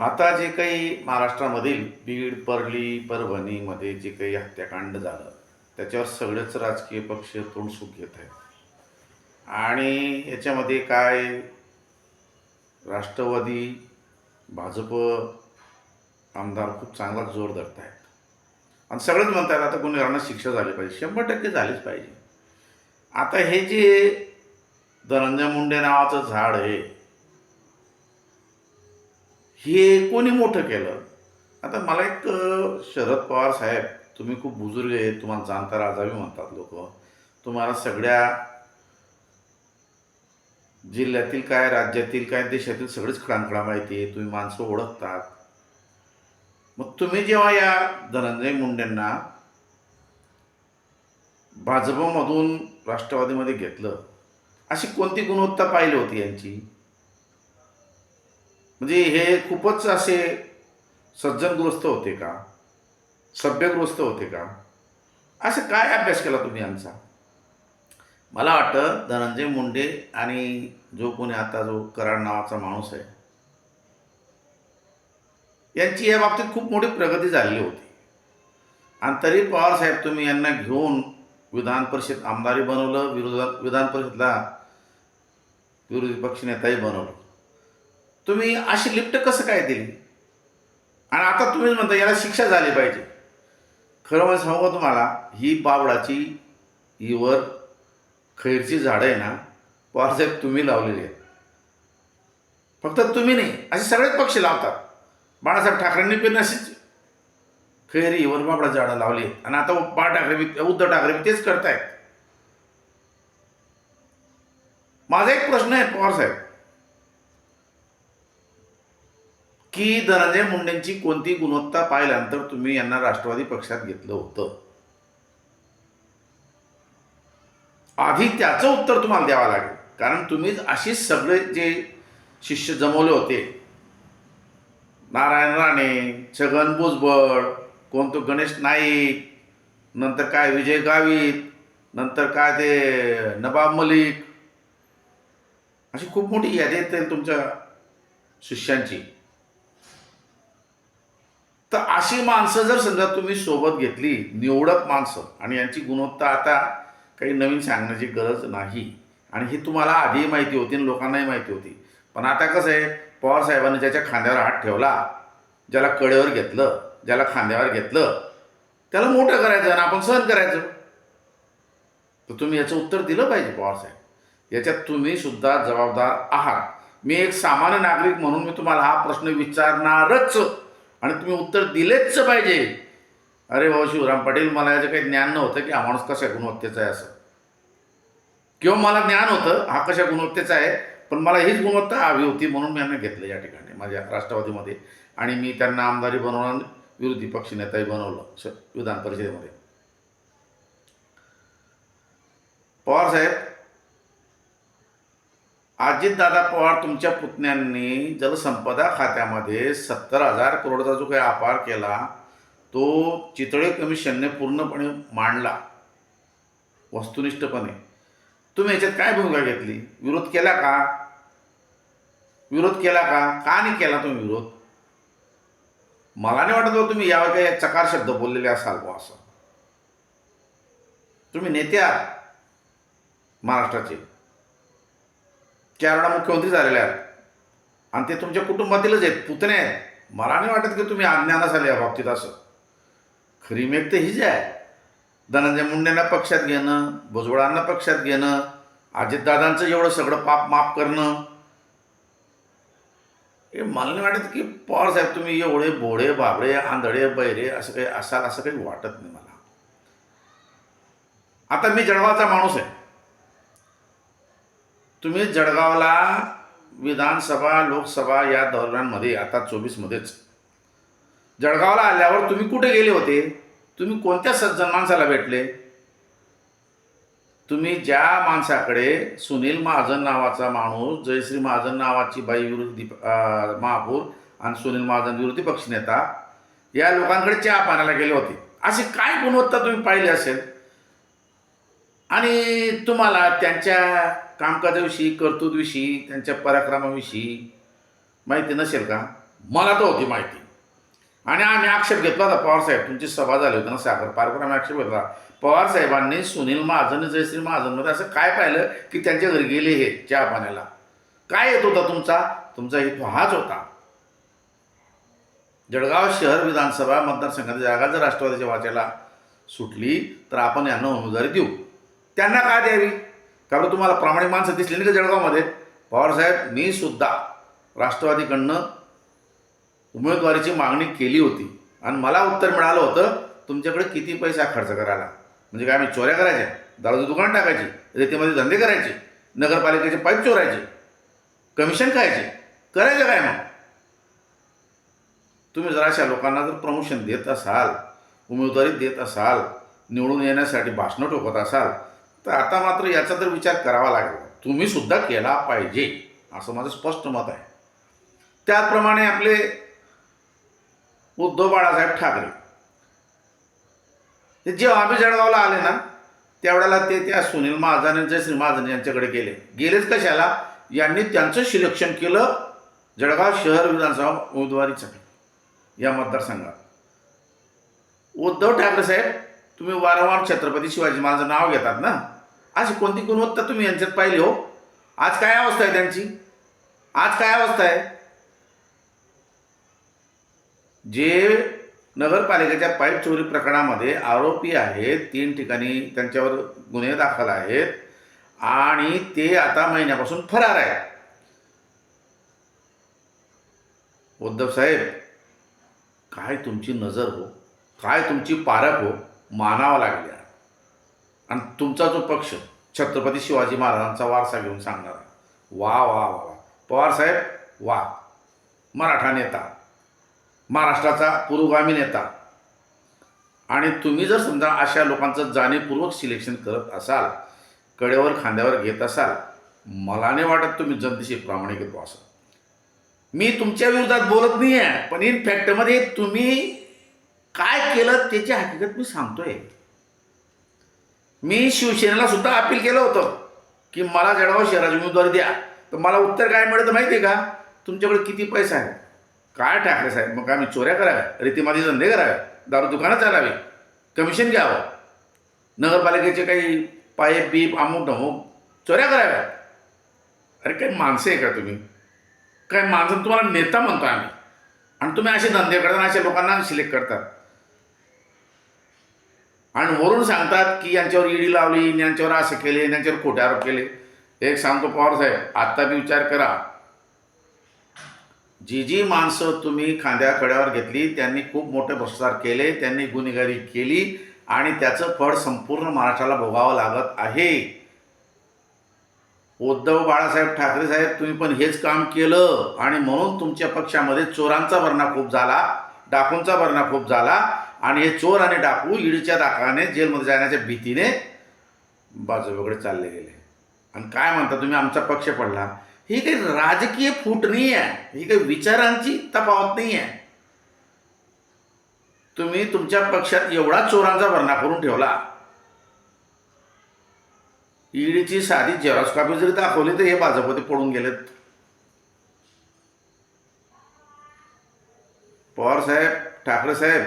आता जे काही महाराष्ट्रामधील बीड परली परभणीमध्ये जे काही हत्याकांड झालं त्याच्यावर सगळेच राजकीय पक्ष तोंड सुख घेत आहेत. आणि याच्यामध्ये काय राष्ट्रवादी भाजप आमदार खूप चांगला जोर धरत आहेत आणि सगळेच म्हणतात आता गुन्हेगारांना शिक्षा झाली पाहिजे. शंभर टक्के झालीच पाहिजे. आता हे जे धनंजय मुंडे नावाचं झाड आहे हे कोणी मोठं केलं? आता मला एक शरद पवार साहेब तुम्ही खूप बुजुर्ग आहे तुम्हाला जाणता राजावी म्हणतात लोक. तुम्हाला सगळ्या जिल्ह्यातील काय राज्यातील काय देशातील सगळीच खडांखडा माहिती आहे तुम्ही माणसं ओळखतात. मग तुम्ही जेव्हा या धनंजय मुंडेंना भाजपमधून राष्ट्रवादीमध्ये घेतलं अशी कोणती गुणवत्ता पाहिली होती यांची? म्हणजे हे खूपच असे सज्जनग्रस्त होते का? सभ्यग्रस्त होते का? असं काय अभ्यास केला तुम्ही यांचा? मला वाटतं धनंजय मुंडे आणि जो कोणी आता जो कराड नावाचा माणूस आहे यांची या बाबतीत खूप मोठी प्रगती झालेली होती. आणि तरी पवार साहेब तुम्ही यांना घेऊन विधान परिषद आमदारी बनवलं विरोधा विधान परिषदला विरोधी पक्षनेताही बनवलं. तुम्ही अशी लिफ्ट कसं काय दिली? आणि आता तुम्हीच म्हणता याला शिक्षा झाली पाहिजे. खरं म्हणजे सांगू का तुम्हाला ही बाबडाची हीवर खैरची झाडं आहे ना पवारसाहेब तुम्ही लावलेली आहेत. फक्त तुम्ही नाही असे सगळेच पक्ष लावतात. बाळासाहेब ठाकरेंनी पण अशीच खैरी हिवर बाबडा झाडं लावली आहेत. आणि आता बाळ ठाकरे उद्धव ठाकरे तेच करतायत. माझा एक प्रश्न आहे पवारसाहेब साहेब की धनंजय मुंडेंची कोणती गुणवत्ता पाहिल्यानंतर तुम्ही यांना राष्ट्रवादी पक्षात घेतलं होतं? आधी त्याचं उत्तर तुम्हाला द्यावं लागेल. कारण तुम्ही अशी सगळे जे शिष्य जमवले होते. नारायण राणे छगन भुजबळ कोणतो गणेश नाईक नंतर काय विजय गावित नंतर काय ते नबाब मलिक अशी खूप मोठी यादी येते तुमच्या शिष्यांची. तर अशी माणसं जर समजा तुम्ही सोबत घेतली निवडक माणसं आणि यांची गुणवत्ता आता काही नवीन सांगण्याची गरज नाही आणि ही तुम्हाला आधीही माहिती होती आणि लोकांनाही माहिती होती. पण आता कसं आहे पवारसाहेबांनी ज्याच्या खांद्यावर हात ठेवला ज्याला कडेवर घेतलं ज्याला खांद्यावर घेतलं त्याला मोठं करायचं आणि आपण सहन करायचं. तर तुम्ही याचं उत्तर दिलं पाहिजे पवारसाहेब याच्यात तुम्ही सुद्धा जबाबदार आहात. मी एक सामान्य नागरिक म्हणून मी तुम्हाला हा प्रश्न विचारणारच. आणि तुम्ही उत्तर दिलेच पाहिजे. अरे भाऊ शिवराम पाटील मला याचं काही ज्ञान नव्हतं की हा माणूस कशा गुणवत्तेचा आहे असं. किंवा मला ज्ञान होतं हा कशा गुणवत्तेचा आहे पण मला हीच गुणवत्ता हवी होती म्हणून मी आम्ही घेतलं या ठिकाणी माझ्या राष्ट्रवादीमध्ये. आणि मी त्यांना आमदारी बनवून विरोधी पक्षनेताही बनवलं स- विधान परिषदेमध्ये. पवार साहेब अजितदादा पवार तुमच्या पुतण्यांनी जलसंपदा खात्यामध्ये सत्तर हजार करोडचा जो काही अपार केला तो चितळे कमिशनने पूर्णपणे मांडला. वस्तुनिष्ठपणे. तुम्ही याच्यात काय भूमिका घेतली? विरोध केला का? विरोध केला का? का नाही केला तुम्ही विरोध? मला नाही वाटत बुवा तुम्ही यावर काही चकार शब्द बोललेले असाल बा असं. तुम्ही नेते आहात महाराष्ट्राचे. चार वेळा मुख्यमंत्री झालेले आहेत. आणि ते तुमच्या कुटुंबातीलच आहेत पुतणे आहेत. मला नाही वाटत की तुम्ही अज्ञानास आले या बाबतीत असं. खरी मेघ तर हीच आहे. धनंजय मुंडेंना पक्षात घेणं भुजबळांना पक्षात घेणं अजितदादांचं एवढं सगळं पाप माफ करणं. हे मला नाही वाटत की पवार साहेब तुम्ही एवढे भोळे बाबळे आंधळे बैरे असं काही असाल असं काही वाटत नाही मला. आता मी जन्माचा माणूस आहे. तुम्ही जळगावला विधानसभा लोकसभा या दौऱ्यांमध्ये आता चोवीसमध्येच. जळगावला आल्यावर तुम्ही कुठे गेले होते? तुम्ही कोणत्या सज्जन माणसाला भेटले? तुम्ही ज्या माणसाकडे सुनील महाजन नावाचा माणूस जयश्री महाजन नावाची बाई विरोधी महापौर आणि सुनील महाजन विरोधी पक्षनेता या लोकांकडे चहा पाण्याला गेले होते. अशी काय गुणवत्ता तुम्ही पाहिली असेल? आणि तुम्हाला त्यांच्या कामकाजाविषयी कर्तृत्वविषयी त्यांच्या पराक्रमाविषयी माहिती नसेल का? मला तर होती माहिती. आणि आम्ही आक्षेप घेतला होता पवार साहेब. तुमची सभा झाली होती ना साखर पार्कवर आम्ही आक्षेप घेतला. पवार साहेबांनी सुनील महाजन जयश्री महाजनमध्ये असं काय पाहिलं की त्यांच्या घरी गेले हे चहा पाण्याला? काय येत होता तुमचा? तुमचा हेतू हाच होता. जळगाव शहर विधानसभा मतदारसंघाची जागा जर राष्ट्रवादीच्या वाचायला सुटली तर आपण यांना उमेदवारी देऊ. त्यांना काय द्यावी? त्यामुळे तुम्हाला प्रामाणिक माणसं दिसली नाही का जळगावमध्ये? पवारसाहेब मी सुद्धा राष्ट्रवादीकडनं उमेदवारीची मागणी केली होती. आणि मला उत्तर मिळालं होतं तुमच्याकडे किती पैसा खर्च करायला? म्हणजे काय आम्ही चोऱ्या करायच्या? दारूचं दुकान टाकायची? रेतीमध्ये धंदे करायचे? नगरपालिकेचे पाईप चोरायचे? कमिशन खायचे? करायचं काय मग? तुम्ही जर अशा लोकांना जर प्रमोशन देत असाल उमेदवारी देत असाल निवडून येण्यासाठी भाषणं ठोकत असाल तर आता मात्र याचा तर विचार करावा लागेल. तुम्ही सुद्धा केला पाहिजे असं माझं स्पष्ट मत आहे. त्याचप्रमाणे आपले उद्धव बाळासाहेब ठाकरे. ते जेव्हा आम्ही जळगावला आले ना त्यावेळेला ते त्या सुनील महाजन आणि जयश्री महाजन यांच्याकडे गेले. गेलेच कशाला? यांनी त्यांचं सिलेक्शन केलं जळगाव शहर विधानसभा उमेदवारीसाठी या मतदारसंघात. उद्धव ठाकरे साहेब तुम्ही वारंवार छत्रपती शिवाजी महाराजांचं नाव घेतात ना? अशी कोणती गुणवत्ता तुम्ही यांच्यात पाहिली हो. आज काय अवस्था आहे त्यांची? आज काय अवस्था आहे? जे नगरपालिकेच्या पाईप चोरी प्रकरणामध्ये आरोपी आहेत तीन ठिकाणी त्यांच्यावर गुन्हे दाखल आहेत आणि ते आता महिन्यापासून फरार आहेत. उद्धव साहेब काय तुमची नजर हो? काय तुमची पारख हो? मानावं लागल्या. आणि तुमचा जो पक्ष छत्रपती शिवाजी महाराजांचा वारसा घेऊन सांगणार. वा वा वा वा. पवार साहेब वा. मराठा नेता. महाराष्ट्राचा पुरोगामी नेता. आणि तुम्ही जर समजा अशा लोकांचं जाणीवपूर्वक सिलेक्शन करत असाल कडेवर खांद्यावर घेत असाल मला नाही वाटत तुम्ही जनतेशी प्रामाणिक असाल असं मी तुमच्या विरोधात बोलत नाही आहे पण इन फॅक्टमध्ये तुम्ही काय केलं त्याची हकीकत मी सांगतोय. मी शिवसेनेला सुद्धा अपील केलं होतं की मला जळगाव शहराची उमेदवारी द्या. तर मला उत्तर काय मिळतं माहिती आहे का? तुमच्याकडे किती पैसा आहे काय ठाकरे साहेब? मग आम्ही चोऱ्या कराव्या रीतीमाती धंदे करावे दारू दुकानं चालावी कमिशन घ्यावं नगरपालिकेचे काही पाईप बीप अमुक ढमुक चोऱ्या कराव्या. अरे काही माणसं आहे का तुम्ही? काय माणसं? तुम्हाला नेता म्हणतो आम्ही. आणि तुम्ही असे धंदे करता अशा लोकांना सिलेक्ट करतात आणि वरून सांगतात की यांच्यावर ईडी लावली यांच्यावर असं केले यांच्यावर खोटे आरोप केले. एक सांगतो पवार साहेब आत्ता बी विचार करा. जी जी माणसं तुम्ही खांद्या कड्यावर घेतली त्यांनी खूप मोठे भ्रष्टाचार केले त्यांनी गुन्हेगारी केली आणि त्याचं फळ संपूर्ण महाराष्ट्राला भोगावं लागत आहे. उद्धव बाळासाहेब ठाकरे साहेब तुम्ही पण हेच काम केलं आणि म्हणून तुमच्या पक्षामध्ये चोरांचा भरणा खूप झाला डाकूंचा भरणा खूप झाला. आणि हे चोर आणि डाकू ईडीच्या दाखवाने जेलमध्ये जाण्याच्या भीतीने बाजू चालले गेले. आणि काय म्हणता तुम्ही? आमचा पक्ष पडला. ही काही राजकीय फूट नाही आहे ही काही विचारांची तफावत नाही आहे तुम्ही तुमच्या पक्षात एवढा चोरांचा भरणा करून ठेवला. ईडीची साधी झेरॉक्स कॉपी जरी दाखवली तर हे भाजपमध्ये पडून गेलेत. पवार साहेब ठाकरे साहेब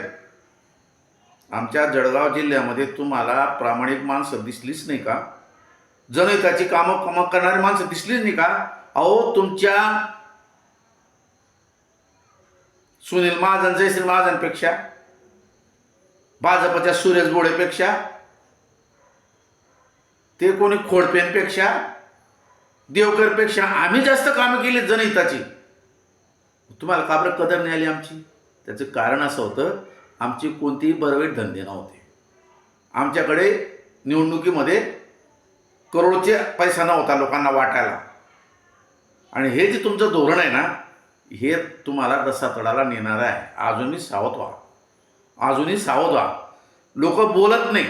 आमच्या जळगाव जिल्ह्यामध्ये तुम्हाला प्रामाणिक माणसं दिसलीच नाही का? जनहिताची कामं कामं करणारी माणसं दिसलीच नाही का? अहो तुमच्या सुनील महाजन जयश्री महाजनपेक्षा भाजपच्या सुरेश बोडेपेक्षा ते कोणी खोडपेंपेक्षा देवकरपेक्षा आम्ही जास्त कामं केली जनहिताची. तुम्हाला का बरं कदर नाही आली आमची. त्याचं कारण असं होतं आमची कोणतीही बरवेट धंदे नव्हते. आमच्याकडे निवडणुकीमध्ये करोडचे पैसा नव्हता लोकांना वाटायला. आणि हे जे तुमचं धोरण आहे ना हे तुम्हाला रस्सा तडाला नेणार आहे. अजूनही सावध व्हा. अजूनही सावध व्हा. लोक बोलत नाही.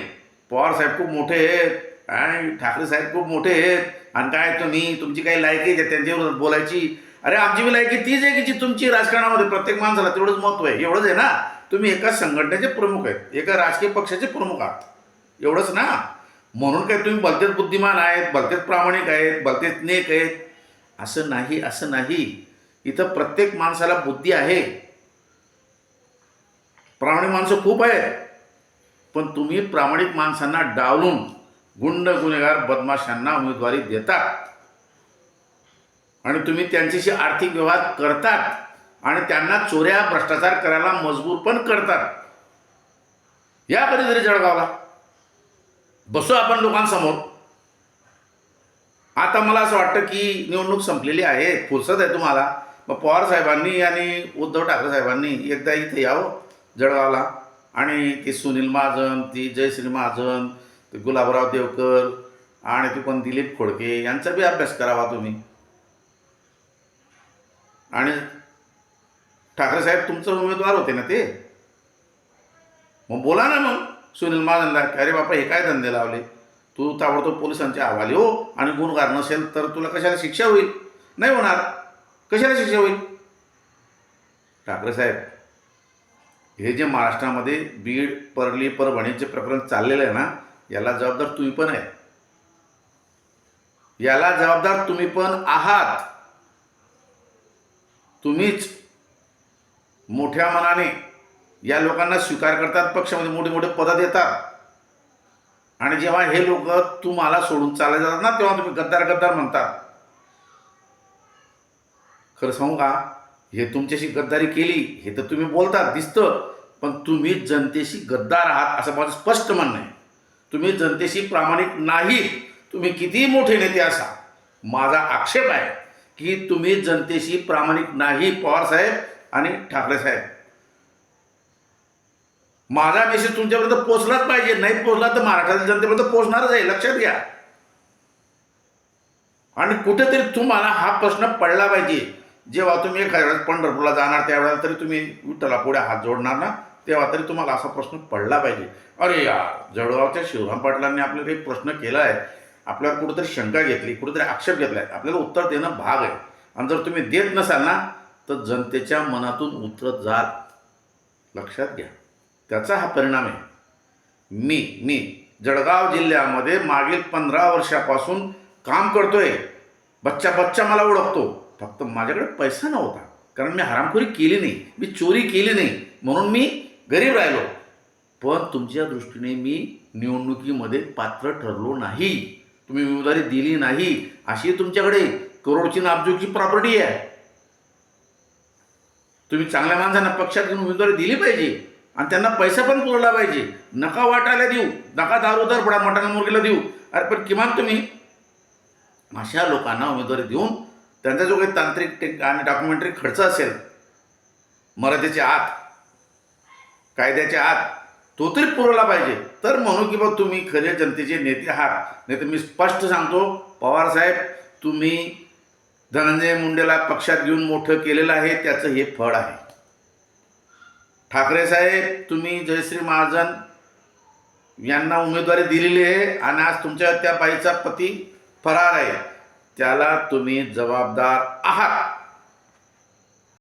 पवार साहेब खूप मोठे आहेत आणि ठाकरे साहेब खूप मोठे आहेत. आणि काय तुम्ही तुमची काही लायकी आहे त्यांच्यावर बोलायची. अरे आमची बी लायकी तीच आहे की जी तुमची राजकारणामध्ये प्रत्येक माणसाला तेवढंच महत्त्व आहे. एवढंच आहे ना? तुम्ही एका संघटनेचे प्रमुख आहेत एका राजकीय पक्षाचे प्रमुख आहात. एवढंच ना? म्हणून काय तुम्ही भलतेच बुद्धिमान आहेत भलतेच प्रामाणिक आहेत भलतेच नेक आहेत? असं नाही असं नाही. इथं प्रत्येक माणसाला बुद्धी आहे. प्रामाणिक माणसं खूप आहेत. पण तुम्ही प्रामाणिक माणसांना डावलून गुंड गुन्हेगार बदमाशांना उमेदवारी देतात. आणि तुम्ही त्यांच्याशी आर्थिक व्यवहार करतात. आणि त्यांना चोऱ्या भ्रष्टाचार करायला मजबूर पण करतात. या कधीतरी जळगावला. बसू आपण लोकांसमोर. आता मला असं वाटतं की निवडणूक संपलेली आहे फुरसत आहे तुम्हाला. मग पवार साहेबांनी आणि उद्धव ठाकरे साहेबांनी एकदा इथे यावं जळगावला. आणि ते सुनील महाजन ती जयश्री महाजन ते गुलाबराव देवकर आणि ते कोण दिलीप खोडके यांचा बी अभ्यास करावा तुम्ही. आणि ठाकरे साहेब तुमचं उमेदवार होते ना ते? मग बोला ना मग सुनील महाजनला की अरे बापा हे काय धंदे लावले? तू ताबडतोब पोलिसांच्या अहवाली हो आणि गुन्हेगार नसेल तर तुला कशाला शिक्षा होईल? नाही होणार. कशाला शिक्षा होईल? ठाकरे साहेब हे जे महाराष्ट्रामध्ये बीड परली परभणीचे प्रकरण चाललेलं आहे ना याला जबाबदार तुम्ही पण आहे. याला जबाबदार तुम्ही पण आहात. तुम्हीच मोठ्या मनाने या लोकांना स्वीकार करतात पक्षामध्ये मोठे मोठे पदं देतात. आणि जेव्हा हे लोक तुम्हाला सोडून चालले जातात ना तेव्हा तुम्ही गद्दार गद्दार म्हणतात खरं सांगू का हे तुमच्याशी गद्दारी केली हे तर तुम्ही बोलतात दिसतं. पण तुम्ही जनतेशी गद्दार आहात असं माझं स्पष्ट म्हणणं आहे. तुम्ही जनतेशी प्रामाणिक नाही तुम्ही कितीही मोठे नेते असा. माझा आक्षेप आहे की तुम्ही जनतेशी प्रामाणिक नाही पवार साहेब. आणि ठाकरे साहेब माझा मेसेज तुमच्यापर्यंत पोचलाच पाहिजे. नाही पोचला तर महाराष्ट्रातील जनतेपर्यंत पोचणारच आहे. लक्षात घ्या. आणि कुठेतरी तुम्हाला हा प्रश्न पडला पाहिजे. जेव्हा तुम्ही एखाद्या वेळेस पंढरपूरला जाणार त्यावेळेला तरी तुम्ही विठ्ठला पुढे हात जोडणार ना तेव्हा तरी तुम्हाला असा प्रश्न पडला पाहिजे. अरे या जळगावच्या शिवराम पाटलांनी आपल्याला एक प्रश्न केला आहे. आपल्याला कुठेतरी शंका घेतली कुठेतरी आक्षेप घेतला आहे आपल्याला उत्तर देणं भाग आहे. आणि जर तुम्ही देत नसाल ना तर जनतेच्या मनातून उतरत जात. लक्षात घ्या. त्याचा हा परिणाम आहे. मी मी जळगाव जिल्ह्यामध्ये मागील पंधरा वर्षापासून काम करतोय. बच्चा बच्चा मला ओळखतो. फक्त माझ्याकडे पैसा नव्हता. कारण मी हरामखोरी केली नाही. मी चोरी केली नाही. म्हणून मी गरीब राहिलो. पण तुमच्या दृष्टीने मी निवडणुकीमध्ये पात्र ठरलो नाही. तुम्ही उमेदवारी दिली नाही. अशी तुमच्याकडे करोडची नाबजूची प्रॉपर्टी आहे. तुम्ही चांगल्या माणसांना पक्षात घेऊन उमेदवारी दिली पाहिजे आणि त्यांना पैसा पण पुरवला पाहिजे. नका वाटायला देऊ. नका दारोदार पडा मटाना मुरगीला देऊ. अरे पण किमान तुम्ही अशा लोकांना उमेदवारी देऊन त्यांचा जो काही तांत्रिक टेक आणि डॉक्युमेंटरी खर्च असेल मर्यादेच्या आत कायद्याच्या आत तो तरी पुरवला पाहिजे. तर म्हणू की बा तुम्ही खरे जनतेचे नेते आहात. नाही तर मी स्पष्ट सांगतो पवार साहेब तुम्ही धनंजय मुंडेला पक्षात घेऊन मोठं केलेलं आहे त्याचं हे फळ आहे. ठाकरे साहेब तुम्ही जयश्री महाजन यांना उमेदवारी दिलेली आहे आणि आज तुमच्या त्या बाईचा पती फरार आहे. त्याला तुम्ही जबाबदार आहात.